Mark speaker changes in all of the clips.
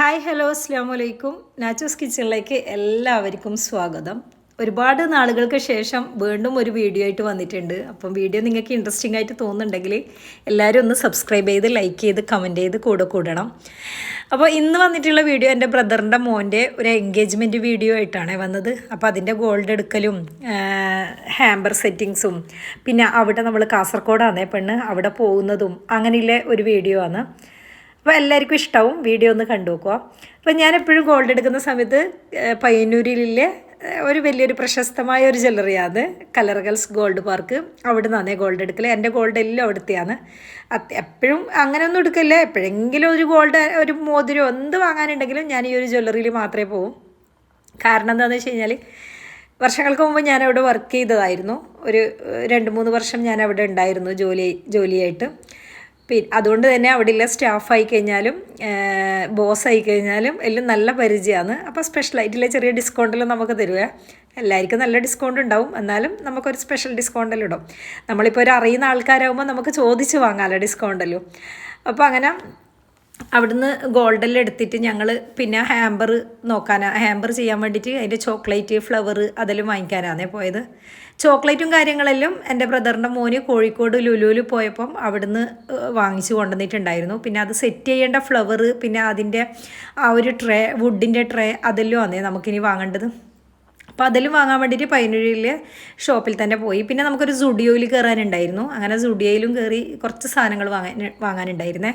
Speaker 1: Hi hello അസ്ലാം വലൈക്കും nachos കിച്ചണിലേക്ക് എല്ലാവർക്കും സ്വാഗതം. ഒരുപാട് നാളുകൾക്ക് ശേഷം വീണ്ടും ഒരു വീഡിയോ ആയിട്ട് വന്നിട്ടുണ്ട്. അപ്പം വീഡിയോ നിങ്ങൾക്ക് ഇൻട്രസ്റ്റിംഗ് ആയിട്ട് തോന്നുന്നുണ്ടെങ്കിൽ എല്ലാവരും ഒന്ന് സബ്സ്ക്രൈബ് ചെയ്ത് ലൈക്ക് ചെയ്ത് കമന്റ് ചെയ്ത് കൂടെ കൂടണം. അപ്പോൾ ഇന്ന് വന്നിട്ടുള്ള വീഡിയോ എന്റെ ബ്രദറിന്റെ മോന്റെ ഒരു എൻഗേജ്മെന്റ് വീഡിയോ ആയിട്ടാണ് വന്നത്. അപ്പോൾ അതിന്റെ ഗോൾഡ് എടുക്കലും ഹാമ്പർ സെറ്റിങ്സും പിന്നെ അവിടെ നമ്മൾ കാസർഗോഡാണേ പെണ്ണ് അവിടെ പോകുന്നതും അങ്ങനെയുള്ള ഒരു വീഡിയോ ആണ്. അപ്പോൾ എല്ലാവർക്കും ഇഷ്ടവും വീഡിയോ ഒന്ന് കണ്ടു നോക്കുക. അപ്പോൾ ഞാൻ എപ്പോഴും ഗോൾഡ് എടുക്കുന്ന സമയത്ത് പയ്യന്നൂരിലെ ഒരു വലിയൊരു പ്രശസ്തമായ ഒരു ജ്വല്ലറിയാണ് കലറകൽസ് ഗോൾഡ് പാർക്ക് അവിടെ നിന്നാണ് ഗോൾഡ് എടുക്കൽ എന്റെ ഗോൾഡ് എല്ലാം അവിടുത്തെയാണ്. എപ്പോഴും അങ്ങനെയൊന്നും എടുക്കില്ല എപ്പോഴെങ്കിലും ഒരു ഗോൾഡ് ഒരു മോതിരം എന്ത് വാങ്ങാനുണ്ടെങ്കിലും ഞാൻ ഈ ഒരു ജ്വല്ലറിയിൽ മാത്രമേ പോകും കാരണം എന്താണെന്ന് വെച്ച് കഴിഞ്ഞാൽ വർഷങ്ങൾക്ക് മുമ്പ് ഞാൻ അവിടെ വർക്ക് ചെയ്തതായിരുന്നു. ഒരു രണ്ട് മൂന്ന് വർഷം ഞാൻ അവിടെ ഉണ്ടായിരുന്നു ജോലി ജോലിയായിട്ട്. അതുകൊണ്ട് തന്നെ അവിടെയുള്ള സ്റ്റാഫായി കഴിഞ്ഞാലും ബോസ് ആയി കഴിഞ്ഞാലും എല്ലാം നല്ല പരിചയമാണ്. അപ്പോൾ സ്പെഷ്യലായിട്ടുള്ള ചെറിയ ഡിസ്കൗണ്ടിലും നമുക്ക് തരുവേ. എല്ലാവർക്കും നല്ല ഡിസ്കൗണ്ട് ഉണ്ടാവും. എന്നാലും നമുക്കൊരു സ്പെഷ്യൽ ഡിസ്കൗണ്ടിൽ ഇടും. നമ്മളിപ്പോൾ ഒരു അറിയുന്ന ആൾക്കാരാകുമ്പോൾ നമുക്ക് ചോദിച്ച് വാങ്ങാമല്ലോ ഡിസ്കൗണ്ടല്ലോ അപ്പോൾ അങ്ങനെ അവിടുന്ന് ഗോൾഡെല്ലാം എടുത്തിട്ട് ഞങ്ങൾ പിന്നെ ഹാമ്പർ നോക്കാനാണ് ഹാമ്പർ ചെയ്യാൻ വേണ്ടിയിട്ട് അതിന്റെ ചോക്ലേറ്റ് ഫ്ലവർ അതെല്ലാം വാങ്ങിക്കാനാണേ പോയത്. ചോക്ലേറ്റും കാര്യങ്ങളെല്ലാം എന്റെ ബ്രദറിന്റെ മോന് കോഴിക്കോട് ലുലുവിൽ പോയപ്പം അവിടുന്ന് വാങ്ങിച്ചു കൊണ്ടുവന്നിട്ടുണ്ടായിരുന്നു. പിന്നെ അത് സെറ്റ് ചെയ്യേണ്ട ഫ്ലവർ പിന്നെ അതിന്റെ ആ ഒരു ട്രേ വുഡിന്റെ ട്രേ അതെല്ലാം ആണേ നമുക്കിനി വാങ്ങേണ്ടത്. അപ്പോൾ അതിലും വാങ്ങാൻ വേണ്ടിയിട്ട് പൈനൂരിൽ ഷോപ്പിൽ തന്നെ പോയി. പിന്നെ നമുക്കൊരു സുഡിയോയിൽ കയറാനുണ്ടായിരുന്നു അങ്ങനെ സുഡിയോയിലും കയറി കുറച്ച് സാധനങ്ങൾ വാങ്ങാൻ വാങ്ങാനുണ്ടായിരുന്നേ.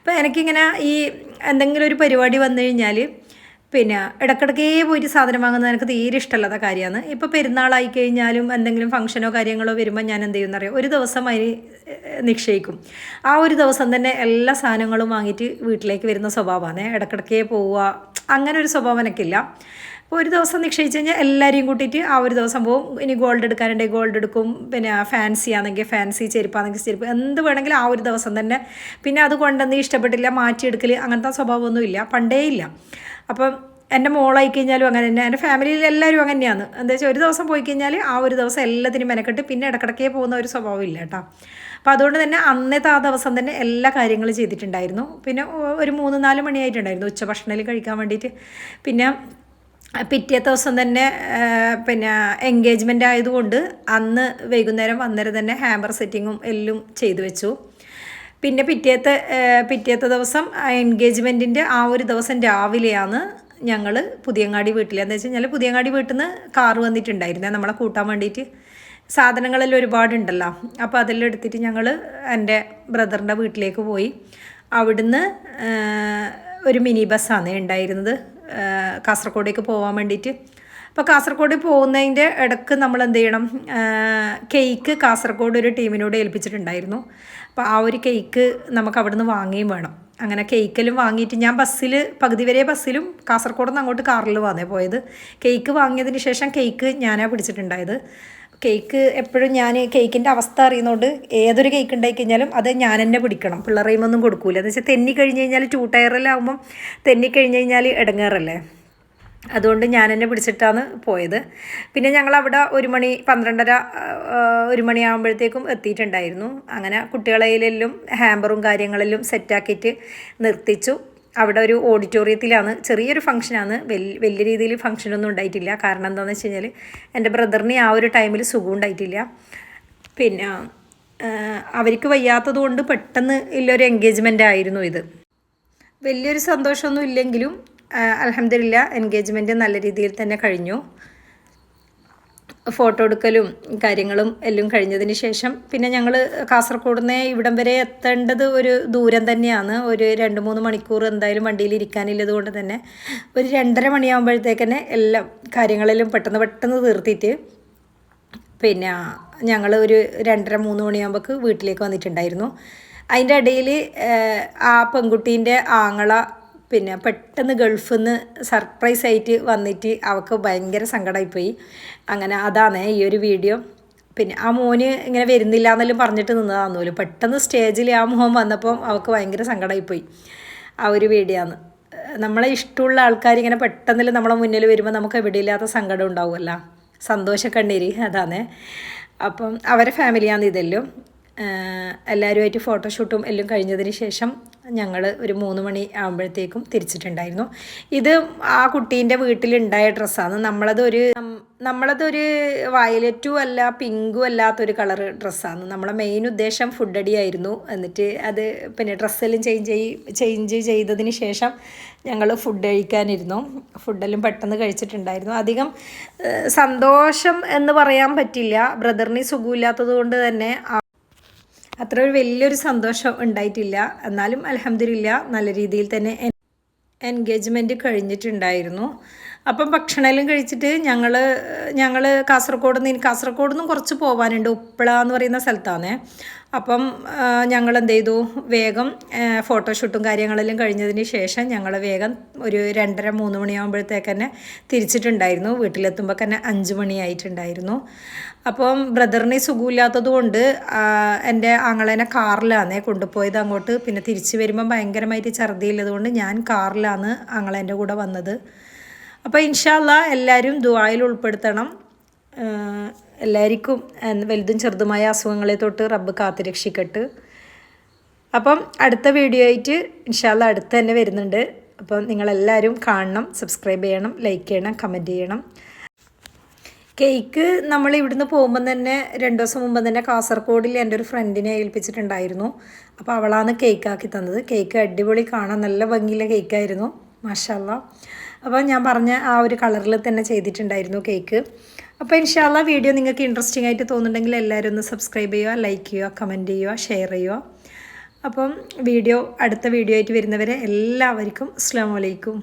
Speaker 1: അപ്പോൾ എനിക്കിങ്ങനെ ഈ എന്തെങ്കിലും ഒരു പരിപാടി വന്നു കഴിഞ്ഞാൽ പിന്നെ ഇടക്കിടക്കേ പോയിട്ട് സാധനം വാങ്ങുന്നത് എനിക്ക് തീരെ ഇഷ്ടമല്ലാത്ത കാര്യമാണ്. ഇപ്പോൾ പെരുന്നാളായി കഴിഞ്ഞാലും എന്തെങ്കിലും ഫംഗ്ഷനോ കാര്യങ്ങളോ വരുമ്പോൾ ഞാൻ എന്ത് ചെയ്യുമെന്നറിയാം ഒരു ദിവസം അതിന് നിക്ഷേപിക്കും ആ ഒരു ദിവസം തന്നെ എല്ലാ സാധനങ്ങളും വാങ്ങിയിട്ട് വീട്ടിലേക്ക് വരുന്ന സ്വഭാവമാണ്. ഇടക്കിടക്കേ പോവുക അങ്ങനെ ഒരു സ്വഭാവം എനിക്കില്ല. അപ്പോൾ ഒരു ദിവസം നിക്ഷയിച്ച് കഴിഞ്ഞാൽ എല്ലാവരെയും കൂട്ടിയിട്ട് ആ ഒരു ദിവസം പോകും. ഇനി ഗോൾഡ് എടുക്കാനുണ്ടെങ്കിൽ ഗോൾഡ് എടുക്കും. പിന്നെ ഫാൻസി ആണെങ്കിൽ ഫാൻസി ചെരുപ്പാണെങ്കിൽ ചെരുപ്പ് എന്ത് വേണമെങ്കിലും ആ ഒരു ദിവസം തന്നെ. പിന്നെ അത് കൊണ്ടുവന്ന് ഇഷ്ടപ്പെട്ടില്ല മാറ്റിയെടുക്കൽ അങ്ങനത്തെ സ്വഭാവമൊന്നും ഇല്ല പണ്ടേ ഇല്ല. അപ്പം എന്റെ മോളായി കഴിഞ്ഞാലും അങ്ങനെ തന്നെ. എന്റെ ഫാമിലിയിൽ എല്ലാവരും അങ്ങനെ തന്നെയാണ്. എന്താ വെച്ചാൽ ഒരു ദിവസം പോയി കഴിഞ്ഞാൽ ആ ഒരു ദിവസം എല്ലാത്തിനും മെനക്കെട്ട് പിന്നെ ഇടക്കിടക്കേ പോകുന്ന ഒരു സ്വഭാവം ഇല്ല കേട്ടോ. അപ്പോൾ അതുകൊണ്ട് തന്നെ അന്നത്തെ ആ ദിവസം തന്നെ എല്ലാ കാര്യങ്ങളും ചെയ്തിട്ടുണ്ടായിരുന്നു. പിന്നെ ഒരു മൂന്ന് നാല് മണിയായിട്ടുണ്ടായിരുന്നു ഉച്ചഭക്ഷണത്തിൽ കഴിക്കാൻ വേണ്ടിയിട്ട്. പിന്നെ പിറ്റേത്തെ ദിവസം തന്നെ പിന്നെ എൻഗേജ്മെന്റ് ആയതുകൊണ്ട് അന്ന് വൈകുന്നേരം അന്നേരം തന്നെ ഹാമ്പർ സെറ്റിങ്ങും എല്ലാം ചെയ്തു വെച്ചു. പിന്നെ പിറ്റേത്തെ പിറ്റേത്തെ ദിവസം എൻഗേജ്മെന്റിന്റെ ആ ഒരു ദിവസം രാവിലെയാണ് ഞങ്ങൾ പുതിയങ്ങാടി വീട്ടിൽ എന്താ വെച്ച് കഴിഞ്ഞാൽ പുതിയങ്ങാടി വീട്ടിൽ നിന്ന് കാറ് വന്നിട്ടുണ്ടായിരുന്നേ നമ്മളെ കൂട്ടാൻ വേണ്ടിയിട്ട് സാധനങ്ങളെല്ലാം ഒരുപാടുണ്ടല്ലോ. അപ്പോൾ അതെല്ലാം എടുത്തിട്ട് ഞങ്ങൾ എന്റെ ബ്രദറിന്റെ വീട്ടിലേക്ക് പോയി. അവിടുന്ന് ഒരു മിനി ബസ്സാണ് ഉണ്ടായിരുന്നത്. കാസർഗോഡേക്ക് പോകാൻ വേണ്ടിയിട്ട് അപ്പോൾ കാസർഗോഡ് പോകുന്നതിന്റെ ഇടയ്ക്ക് നമ്മൾ എന്ത് ചെയ്യണം? കേക്ക് കാസർഗോഡ് ഒരു ടീമിനോട് ഏൽപ്പിച്ചിട്ടുണ്ടായിരുന്നു. അപ്പോൾ ആ ഒരു കേക്ക് നമുക്ക് അവിടുന്ന് വാങ്ങുകയും വേണം. അങ്ങനെ കേക്കെല്ലാം വാങ്ങിയിട്ട് ഞാൻ ബസ്സിൽ പകുതി വരെ ബസ്സിലും കാസർഗോഡ് നിന്ന് അങ്ങോട്ട് കാറിൽ വന്നേ പോയത്. കേക്ക് വാങ്ങിയതിന് ശേഷം കേക്ക് ഞാനാണ് പിടിച്ചിട്ടുണ്ടായത്. കേക്ക് എപ്പോഴും ഞാൻ കേക്കിന്റെ അവസ്ഥ അറിയുന്നതുകൊണ്ട് ഏതൊരു കേക്ക് ഉണ്ടാക്കി കഴിഞ്ഞാലും അത് ഞാൻ തന്നെ പിടിക്കണം. പിള്ളേരെയുമൊന്നും കൊടുക്കൂല. എന്ന് വെച്ചാൽ തെന്നി കഴിഞ്ഞ് കഴിഞ്ഞാൽ ടൂ ടയറിലാവുമ്പം തെന്നി കഴിഞ്ഞ് കഴിഞ്ഞാൽ ഇടങ്ങേറല്ലേ അതുകൊണ്ട് ഞാൻ എന്നെ പിടിച്ചിട്ടാണ് പോയത്. പിന്നെ ഞങ്ങൾ അവിടെ ഒരു മണി പന്ത്രണ്ടര ഒരു മണിയാകുമ്പോഴത്തേക്കും എത്തിയിട്ടുണ്ടായിരുന്നു. അങ്ങനെ കുട്ടികളെല്ലാം ഹാമ്പറും കാര്യങ്ങളെല്ലാം സെറ്റാക്കിയിട്ട് നിർത്തിച്ചു. അവിടെ ഒരു ഓഡിറ്റോറിയത്തിലാണ് ചെറിയൊരു ഫംഗ്ഷനാണ് വലിയ വലിയ രീതിയിൽ ഫംഗ്ഷനൊന്നും ഉണ്ടായിട്ടില്ല. കാരണം എന്താണെന്ന് വെച്ച് കഴിഞ്ഞാൽ എന്റെ ബ്രദറിന് ആ ഒരു ടൈമിൽ സുഖം ഉണ്ടായിട്ടില്ല. പിന്നെ അവർക്ക് വയ്യാത്തതുകൊണ്ട് പെട്ടെന്ന് ഉള്ളൊരു എൻഗേജ്മെന്റ് ആയിരുന്നു ഇത്. വലിയൊരു സന്തോഷമൊന്നും ഇല്ലെങ്കിലും അലഹമില്ല എൻഗേജ്മെന്റ് നല്ല രീതിയിൽ തന്നെ കഴിഞ്ഞു. ഫോട്ടോ എടുക്കലും കാര്യങ്ങളും എല്ലാം കഴിഞ്ഞതിന് ശേഷം പിന്നെ ഞങ്ങൾ കാസർഗോഡ് നിന്ന് ഇവിടം വരെ എത്തേണ്ടത് ഒരു ദൂരം തന്നെയാണ്. ഒരു രണ്ട് മൂന്ന് മണിക്കൂർ എന്തായാലും വണ്ടിയിൽ ഇരിക്കാനില്ലത് കൊണ്ട് തന്നെ ഒരു രണ്ടര മണിയാകുമ്പോഴത്തേക്കന്നെ എല്ലാം കാര്യങ്ങളെല്ലാം പെട്ടെന്ന് പെട്ടെന്ന് തീർത്തിട്ട് പിന്നെ ഞങ്ങൾ ഒരു രണ്ടര മൂന്ന് മണിയാകുമ്പോൾക്ക് വീട്ടിലേക്ക് വന്നിട്ടുണ്ടായിരുന്നു. അതിന്റെ ഇടയിൽ ആ പെൺകുട്ടീന്റെ ആങ്ങള പിന്നെ പെട്ടെന്ന് ഗൾഫിൽ നിന്ന് സർപ്രൈസ് ആയിട്ട് വന്നിട്ട് അവൾക്ക് ഭയങ്കര സങ്കടമായിപ്പോയി അങ്ങനെ അതാണ് ഈ ഒരു വീഡിയോ പിന്നെ ആ മോന് ഇങ്ങനെ വരുന്നില്ല എന്നെല്ലാം പറഞ്ഞിട്ട് നിന്നതാണെന്നോലും പെട്ടെന്ന് സ്റ്റേജിൽ ആ മോൻ വന്നപ്പോൾ അവൾക്ക് ഭയങ്കര സങ്കടമായിപ്പോയി ആ ഒരു വീഡിയോ ആണ്. നമ്മളെ ഇഷ്ടമുള്ള ആൾക്കാർ ഇങ്ങനെ പെട്ടെന്നിൽ നമ്മളെ മുന്നിൽ വരുമ്പോൾ നമുക്ക് എവിടെ ഇല്ലാത്ത സങ്കടം ഉണ്ടാവുമല്ലോ. സന്തോഷക്കണ്ണീര് അതാണ്. അപ്പം അവരെ ഫാമിലിയാണ് ഇതെല്ലാം. എല്ലാവരുമായിട്ട് ഫോട്ടോഷൂട്ടും എല്ലാം കഴിഞ്ഞതിന് ശേഷം ഞങ്ങൾ ഒരു മൂന്ന് മണി ആകുമ്പോഴത്തേക്കും തിരിച്ചിട്ടുണ്ടായിരുന്നു. ഇത് ആ കുട്ടീന്റെ വീട്ടിലുണ്ടായ ഡ്രസ്സാണ്. നമ്മളതൊരു നമ്മളതൊരു വയലറ്റും അല്ല പിങ്കും അല്ലാത്തൊരു കളർ ഡ്രസ്സാണ്. നമ്മളെ മെയിൻ ഉദ്ദേശം ഫുഡ് അടിയായിരുന്നു എന്നിട്ട് അത് പിന്നെ ഡ്രസ്സെല്ലാം ചേഞ്ച് ചെയ് ചേഞ്ച് ചെയ്തതിന് ശേഷം ഞങ്ങൾ ഫുഡ് കഴിക്കാനിരുന്നു. ഫുഡെല്ലാം പെട്ടെന്ന് കഴിച്ചിട്ടുണ്ടായിരുന്നു. അധികം സന്തോഷം എന്ന് പറയാൻ പറ്റില്ല. ബ്രദറിന് സുഖമില്ലാത്തത് കൊണ്ട് തന്നെ അത്ര ഒരു വലിയൊരു സന്തോഷം ഉണ്ടായിട്ടില്ല. എന്നാലും അലഹമില്ല നല്ല രീതിയിൽ തന്നെ എൻഗേജ്മെന്റ് കഴിഞ്ഞിട്ടുണ്ടായിരുന്നു. അപ്പം ഭക്ഷണമെല്ലാം കഴിച്ചിട്ട് ഞങ്ങൾ ഞങ്ങൾ കാസർഗോഡ് നിന്ന് കാസർഗോഡ് നിന്നും കുറച്ച് പോകാനുണ്ട് ഉപ്പള എന്ന് പറയുന്ന സ്ഥലത്താണ്. അപ്പം ഞങ്ങൾ എന്ത് ചെയ്തു വേഗം ഫോട്ടോഷൂട്ടും കാര്യങ്ങളെല്ലാം കഴിഞ്ഞതിന് ശേഷം ഞങ്ങൾ വേഗം ഒരു രണ്ടര മൂന്ന് മണിയാകുമ്പോഴത്തേക്ക് തന്നെ തിരിച്ചിട്ടുണ്ടായിരുന്നു. വീട്ടിലെത്തുമ്പോൾ തന്നെ അഞ്ച് മണിയായിട്ടുണ്ടായിരുന്നു. അപ്പം ബ്രദറിന് സുഖമില്ലാത്തത് കൊണ്ട് എന്റെ ആങ്ങളേനെ കാറിലാണ് കൊണ്ടുപോയത് അങ്ങോട്ട്. പിന്നെ തിരിച്ച് വരുമ്പം ഭയങ്കരമായിട്ട് ഛർദ്ദിയുള്ളത് കൊണ്ട് ഞാൻ കാറിലാണ് ആങ്ങളേന്റെ കൂടെ വന്നത്. അപ്പോൾ ഇൻഷാല്ല എല്ലാവരും ദുബായിൽ ഉൾപ്പെടുത്തണം. എല്ലാവർക്കും വലുതും ചെറുതുമായ അസുഖങ്ങളെ തൊട്ട് റബ്ബ് കാത്തു രക്ഷിക്കട്ട് അപ്പം അടുത്ത വീഡിയോ ആയിട്ട് ഇൻഷാല്ല അടുത്ത് തന്നെ വരുന്നുണ്ട്. അപ്പം നിങ്ങളെല്ലാവരും കാണണം സബ്സ്ക്രൈബ് ചെയ്യണം ലൈക്ക് ചെയ്യണം കമന്റ് ചെയ്യണം. കേക്ക് നമ്മൾ ഇവിടുന്ന് പോകുമ്പം തന്നെ രണ്ട് ദിവസം മുമ്പ് തന്നെ കാസർഗോഡിൽ എന്റെ ഒരു ഫ്രണ്ടിനെ ഏൽപ്പിച്ചിട്ടുണ്ടായിരുന്നു. അപ്പോൾ അവളാണ് കേക്ക് ആക്കി തന്നത്. കേക്ക് അടിപൊളി കാണാൻ നല്ല ഭംഗിയിലെ കേക്കായിരുന്നു. മാഷല്ല അപ്പോൾ ഞാൻ പറഞ്ഞ ആ ഒരു കളറിൽ തന്നെ ചെയ്തിട്ടുണ്ടായിരുന്നു കേക്ക്. അപ്പോൾ ഇൻഷാല്ല വീഡിയോ നിങ്ങൾക്ക് ഇൻട്രസ്റ്റിംഗ് ആയിട്ട് തോന്നുന്നുണ്ടെങ്കിൽ എല്ലാവരും ഒന്ന് സബ്സ്ക്രൈബ് ചെയ്യുക ലൈക്ക് ചെയ്യുക കമന്റ് ചെയ്യുക ഷെയർ ചെയ്യുക. അപ്പം വീഡിയോ അടുത്ത വീഡിയോ ആയിട്ട് വരുന്നവരെ എല്ലാവർക്കും അസ്സാം വലൈക്കും